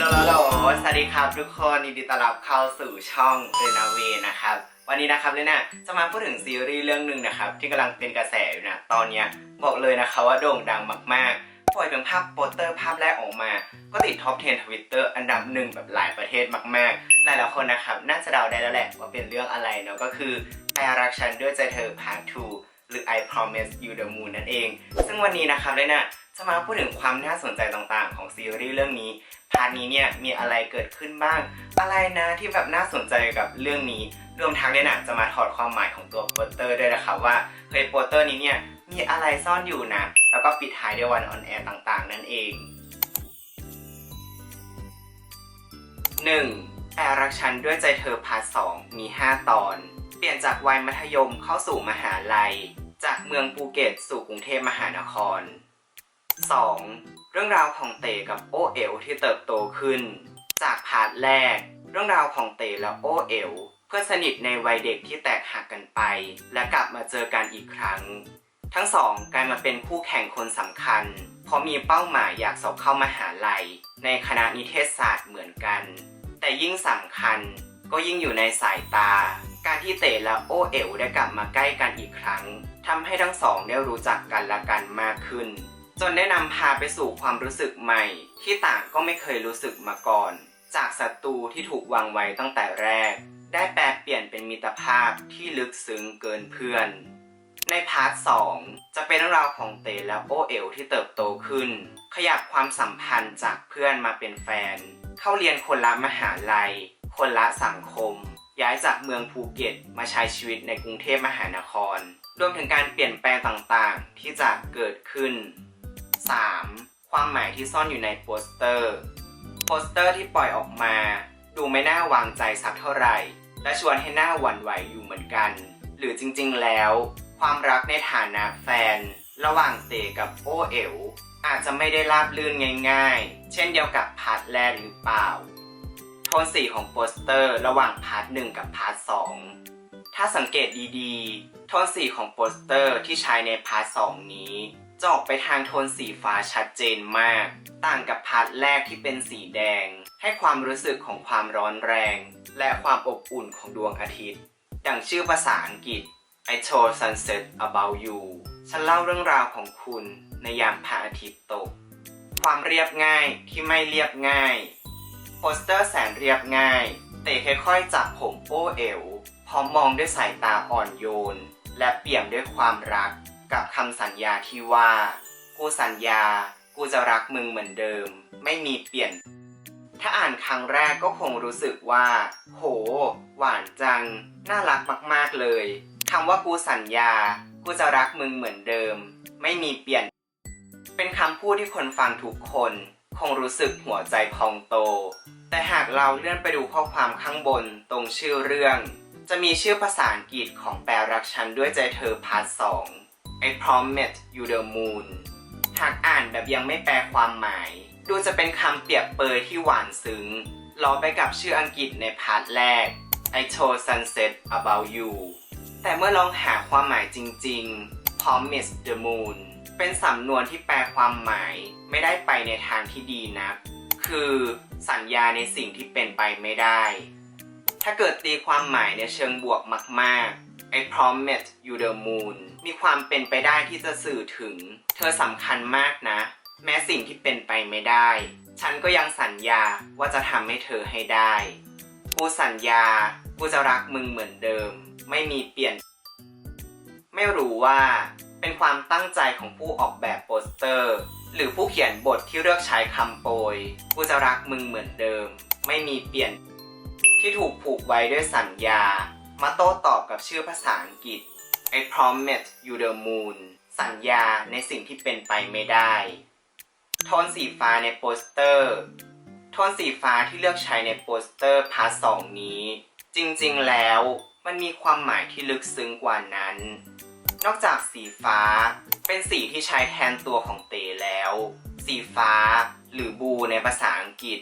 สวัสดีครับทุกคนยินดีต้อนรับเข้าสู่ช่องเรนาเวนะครับ วันนี้นะครับเลน่าจะมาพูดถึงซีรีส์เรื่องหนึ่งนะครับ ที่กำลังเป็นกระแสอยู่นะตอนเนี้ยบอกเลยนะคะว่าโด่งดังมากๆปล่อยเป็นภาพโปสเตอร์ภาพแรกออกมา ก็ติดท็อป 10 ทวิตเตอร์อันดับหนึ่งแบบหลายประเทศมากๆ หลายๆคนนะครับ น่าจะเดาได้แล้วแหละว่าเป็นเรื่องอะไรเนาะก็คือแปลรักฉันด้วยใจเธอ Part 2 หรือ I Promise You the Moon นั่นเอง ซึ่งวันนี้นะครับเลยน่าจะมาพูดถึงความน่าสนใจต่างๆ ของซีรีส์เรื่องนี้พาร์ทนี้เนี่ยมีอะไรเกิดขึ้นบ้าง อะไรนะที่แบบน่าสนใจกับเรื่องนี้ รวมทั้งเนี่ยนะจะมาถอดความหมายของตัวโปสเตอร์ด้วยนะครับว่าเฮ้ยโปสเตอร์นี้เนี่ยมีอะไรซ่อนอยู่นะ แล้วก็ปิดท้ายด้วยวันออนแอร์ต่างๆ นั่นเอง 1. แอรักฉันด้วยใจเธอพาร์ทสองมี 5 ตอน เปลี่ยนจากวัยมัธยมเข้าสู่มหาลัย จากเมืองภูเก็ตสู่กรุงเทพมหานคร 2. เรื่องราวของเตกับโอเอ๋วที่เติบโตขึ้น จากพาร์ทแรก เรื่องราวของเตและโอเอ๋วเพื่อนสนิทในวัยเด็กที่แตกหักกันไป และกลับมาเจอกันอีกครั้ง ทั้งสองกลายมาเป็นคู่แข่งคนสำคัญ เพราะมีเป้าหมายอยากสอบเข้ามหาลัย ในคณะนิเทศศาสตร์เหมือนกัน แต่ยิ่งสำคัญก็ยิ่งอยู่ในสายตา การที่เต๋และโอเอ๋วได้กลับมาใกล้กันอีกครั้งทำให้ทั้งสองได้รู้จักกันและกันมากขึ้น จนได้นำพาไปสู่ความรู้สึกใหม่ ที่ต่างก็ไม่เคยรู้สึกมาก่อน จากศัตรูที่ถูกวางไว้ตั้งแต่แรก ได้แปลเปลี่ยนเป็นมิตรภาพที่ลึกซึ้งเกินเพื่อน ในพาร์ทสองจะเป็นเรื่องราวของเตและโอเอ๋วที่เติบโตขึ้น ขยับความสัมพันธ์จากเพื่อนมาเป็นแฟน เข้าเรียนคนละมหาลัย คนละสังคม ย้ายจากเมืองภูเก็ตมาใช้ชีวิตในกรุงเทพมหานคร รวมถึงการเปลี่ยนแปลงต่างๆ ที่จะเกิดขึ้น 3. ความหมายที่ซ่อนอยู่ในโปสเตอร์ โปสเตอร์ที่ปล่อยออกมา ดูไม่น่าวางใจสักเท่าไหร่ และชวนให้หน้าหวั่นไหวอยู่เหมือนกัน หรือจริงๆแล้ว ความรักในฐานะแฟน ระหว่างเตกับโอเอ๋วอาจจะไม่ได้ราบลื่นง่าย ๆ เช่นเดียวกับพาร์ทแรกหรือเปล่า โทนสีของโปสเตอร์ระหว่างพาร์ทหนึ่งกับพาร์ทสองถ้าสังเกตดีๆ โทนสีของโปสเตอร์ที่ใช้ในพาร์ทสองนี้จะออกไปทางโทนสีฟ้าชัดเจนมาก ต่างกับพาร์ทแรกที่เป็นสีแดง ให้ความรู้สึกของความร้อนแรง และความอบอุ่นของดวงอาทิตย์ ดังชื่อภาษาอังกฤษ I told sunset about you ฉันเล่าเรื่องราวของคุณในยามพระอาทิตย์ตก ความเรียบง่ายที่ไม่เรียบง่าย โปสเตอร์แสนเรียบง่าย เตะค่อยๆจับผมโอเอวพร้อมมองด้วยสายตาอ่อนโยน และเปี่ยมด้วยความรักกับคำสัญญาที่ว่า กูสัญญา กูจะรักมึงเหมือนเดิม ไม่มีเปลี่ยน ถ้าอ่านครั้งแรกก็คงรู้สึกว่า โห หวานจัง น่ารักมากๆเลยคำว่ากูสัญญา กูจะรักมึงเหมือนเดิม ไม่มีเปลี่ยน เป็นคำพูดที่คนฟังทุกคน คงรู้สึกหัวใจพองโต แต่หากเราเลื่อนไปดูข้อความข้างบนตรงชื่อเรื่อง จะมีชื่อภาษาอังกฤษของแปลรักฉันด้วยใจเธอพาร์ทสอง I promise you the moon หากอ่านแบบยังไม่แปลความหมาย ดูจะเป็นคำเปรียบเปยที่หวานซึ้งล้อไปกับชื่ออังกฤษในพาร์ทแรก I told sunset about you แต่เมื่อลองหาความหมายจริงๆ promise the moon เป็นสำนวนที่แปลความหมายไม่ได้ไปในทางที่ดีนัก คือสัญญาในสิ่งที่เป็นไปไม่ได้ ถ้าเกิดตีความหมายในเชิงบวกมากๆ I promise you the moon มีความเป็นไปได้ที่จะสื่อถึง เธอสำคัญมากนะ แม้สิ่งที่เป็นไปไม่ได้ ฉันก็ยังสัญญาว่าจะทำให้เธอให้ได้ กูสัญญา กูจะรักมึงเหมือนเดิม ไม่มีเปลี่ยน ไม่รู้ว่า เป็นความตั้งใจของผู้ออกแบบโปสเตอร์ หรือผู้เขียนบทที่เลือกใช้คำโปรยกูจะรักมึงเหมือนเดิม ไม่มีเปลี่ยน ที่ถูกผูกไว้ด้วยสัญญา มาโต้ตอบกับชื่อภาษาอังกฤษ I promise you the moon สัญญาในสิ่งที่เป็นไปไม่ได้ โทนสีฟ้าในโปสเตอร์ โทนสีฟ้าที่เลือกใช้ในโปสเตอร์พาร์ทสองนี้ จริงๆแล้วมันมีความหมายที่ลึกซึ้งกว่านั้น นอกจากสีฟ้า เป็นสีที่ใช้แทนตัวของเตแล้ว สีฟ้า หรือบูในภาษาอังกฤษ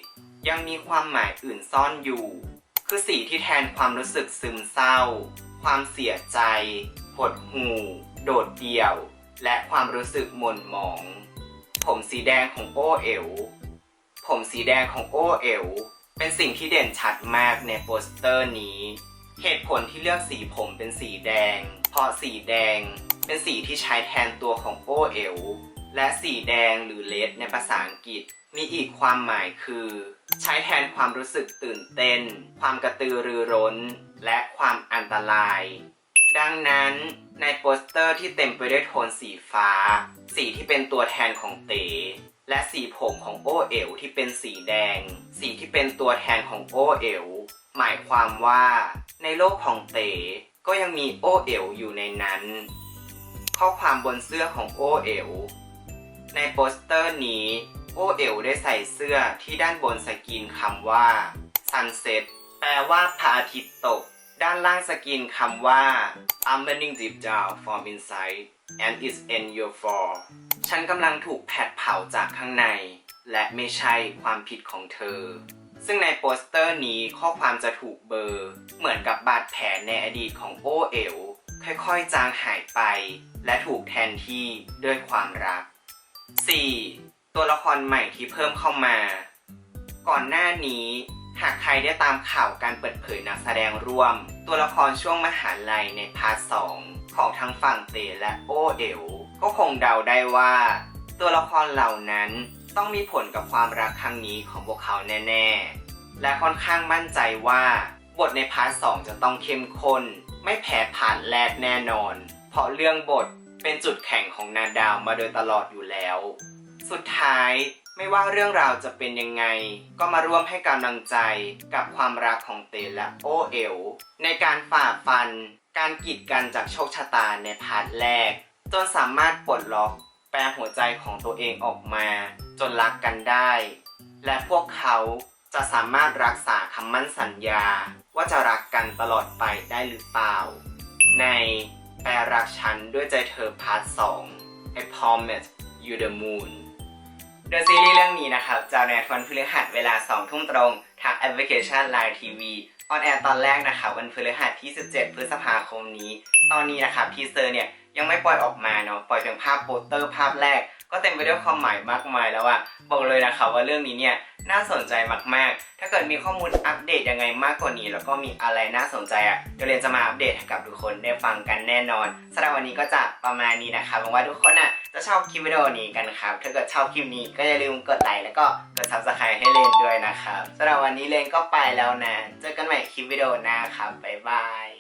ยังมีความหมายอื่นซ่อนอยู่ คือสีที่แทนความรู้สึกซึมเศร้า ความเสียใจ หดหู่ โดดเดี่ยว และความรู้สึกหม่นหมอง ผมสีแดงของโอเอ๋วผมสีแดงของโอเอ๋วเป็นสิ่งที่เด่นชัดมากในโปสเตอร์นี้ เหตุผลที่เลือกสีผมเป็นสีแดง เพราะสีแดงเป็นสีที่ใช้แทนตัวของโอเอลและสีแดงหรือเลดในภาษาอังกฤษ มีอีกความหมายคือ ใช้แทนความรู้สึกตื่นเต้น ความกระตือรือร้น และความอันตราย ดังนั้นในโปสเตอร์ที่เต็มไปด้วยโทนสีฟ้า สีที่เป็นตัวแทนของเต๋และสีผมของโอเอ๋วที่เป็นสีแดง สีที่เป็นตัวแทนของโอเอ๋วหมายความว่า ในโลกของเต๋ก็ยังมีโอเอ๋วอยู่ในนั้น ข้อความบนเสื้อของโอเอ๋วในโปสเตอร์นี้ โอเอ๋วได้ใส่เสื้อที่ด้านบนสกรีนคำว่า sunset แปลว่าพระอาทิตย์ตก ด้านล่างสกรีนคำว่า I'm burning deep down from inside and it's in your fall ฉันกำลังถูกแผดเผาจากข้างใน และไม่ใช่ความผิดของเธอ ซึ่งในโปสเตอร์นี้ข้อความจะถูกเบอร์ เหมือนกับบาดแผลในอดีตของโอเอ๋วค่อยๆ จางหายไป และถูกแทนที่ด้วยความรัก 4. ตัวละครใหม่ที่เพิ่มเข้ามา ก่อนหน้านี้ หากใครได้ตามข่าวการเปิดเผยนักแสดงร่วม ตัวละครช่วงมหาลัยในพาร์ทสองของทั้งฝั่งเตและโอเอ๋วก็คงเดาได้ว่า ตัวละครเหล่านั้น ต้องมีผลกับความรักครั้งนี้ของพวกเขาแน่ ๆ และค่อนข้างมั่นใจว่า บทในพาร์ทสองจะต้องเข้มข้น ไม่แพ้ผ่านแรกแน่นอน เพราะเรื่องบทเป็นจุดแข็งของนาดาวมาโดยตลอดอยู่แล้ว สุดท้ายไม่ว่าเรื่องราวจะเป็นยังไง ก็มาร่วมให้กำลังใจกับความรักของเตและโอเอ๋วในการฝ่าฟัน การกีดกันจากโชคชะตาในพาร์ทแรก จนสามารถปลดล็อก แปลหัวใจของตัวเองออกมา จนรักกันได้ และพวกเขาจะสามารถรักษาคำมั่นสัญญาว่าจะรักกันตลอดไปได้หรือเปล่า ในแปลรักฉันด้วยใจเธอพาร์ทสอง I promise you the moon โดยซีรีส์เรื่องนี้นะครับจะในวันพฤหัสเวลา 2 ทุ่มตรง ทางแอปพลิเคชัน Line TV ออนแอร์ตอนแรกนะครับวันพฤหัสที่ 17 พฤษภาคมนี้ ตอนนี้นะครับทีเซอร์เนี่ย ยังไม่ปล่อยออกมาเนาะปล่อยเพียงภาพโปสเตอร์ภาพแรก ก็เต็มไปด้วยความหมายมากมายแล้วอะบอกเลยนะครับว่าเรื่องนี้เนี่ยน่าสนใจมากๆ ถ้าเกิดมีข้อมูลอัปเดตยังไงมากกว่านี้ แล้วก็มีอะไรน่าสนใจอะเดี๋ยวเรียนจะมาอัปเดตให้กับทุกคนได้ฟังกันแน่นอนสำหรับวันนี้ก็จะประมาณนี้นะครับหวังว่าทุกคนอะจะชอบคลิปวิดีโอนี้กันครับ ถ้าเกิดชอบคลิปนี้ก็อย่าลืมกดไลค์แล้วก็กด subscribe ให้เลนด้วยนะครับสำหรับวันนี้เลนก็ไปแล้วนะ เจอกันใหม่คลิปวิดีโอหน้าครับบ๊ายบาย